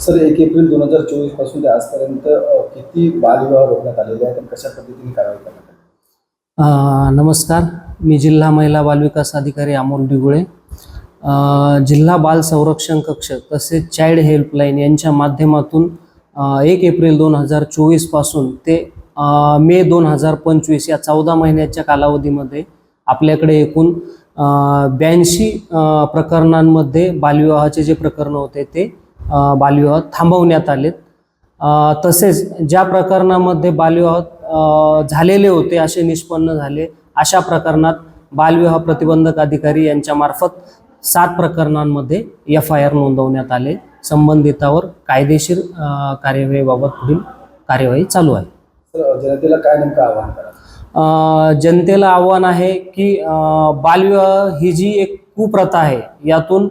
Sir एक April दोन हजार चोवीसपासून ते आजपर्यंत किती बालविवाह रोखण्यात आलेले आहेत आणि कशा पद्धतीने कारवाई करण्यात आली? नमस्कार. मी जिल्हा महिला बालविकास अधिकारी अमोल डिगुळे. जिल्हा बाल संरक्षण कक्ष तसेच चाइल्ड हेल्पलाईन यांच्या माध्यमातून एक एप्रिल दोन हजार चोवीसपासून ते मे दोन हजार पंचवीस या चौदा महिन्याच्या कालावधीमध्ये आपल्याकडे एकूण ब्याऐंशी प्रकरणांमध्ये बालविवाहाचे जे प्रकरणं होते ते बालविवाह थांबवण्यात आलेत. तसेच ज्या प्रकरणामध्ये बालविवाह झालेले होते असे निष्पन्न झाले अशा प्रकरणात बालविवाह प्रतिबंधक अधिकारी यांच्यामार्फत सात प्रकरणांमध्ये एफ आय आर नोंदवण्यात आले. संबंधितावर कायदेशीर कार्यवाहीबाबत पुढील कार्यवाही चालू आहे. जनतेला काय नेमकं आवाहन करा जनतेला आव्हान आहे की बालविवाह ही जी एक कुप्रथा आहे यातून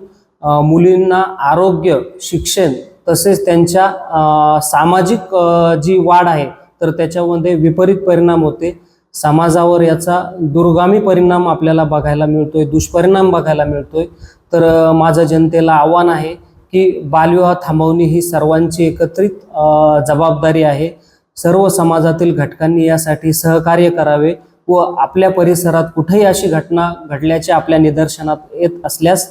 मुलींना आरोग्य शिक्षण तसेच त्यांच्या सामाजिक जी वाढ आहे तर त्याच्यामध्ये विपरीत परिणाम होते. समाजावर याचा दुर्गामी परिणाम आपल्याला बघायला मिळतोय दुष्परिणाम बघायला मिळतोय. तर माझं जनतेला आव्हान आहे की बालविवाह थांबवणे ही सर्वांची एकत्रित जबाबदारी आहे. सर्व समाजातील घटकांनी यासाठी सहकार्य करावे व आपल्या परिसरात कुठेही अशी घटना घडल्याचे आपल्या निदर्शनात येत असल्यास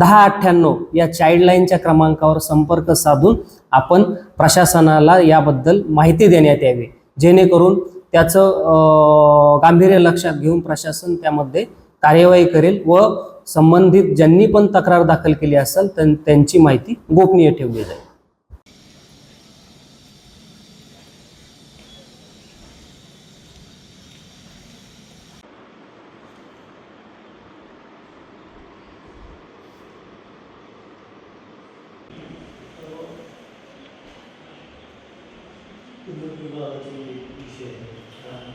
दहा अठ्ठ्याण्णव या चाइल्डलाईनच्या क्रमांकावर संपर्क साधून आपण प्रशासनाला याबद्दल माहिती देण्यात यावी. जेणेकरून त्याचं गांभीर्य लक्षात घेऊन प्रशासन त्यामध्ये कार्यवाही करेल व संबंधित ज्यांनी पण तक्रार दाखल केली असेल त्यांची माहिती गोपनीय ठेवली जाईल. 更多汇报的就一些，嗯。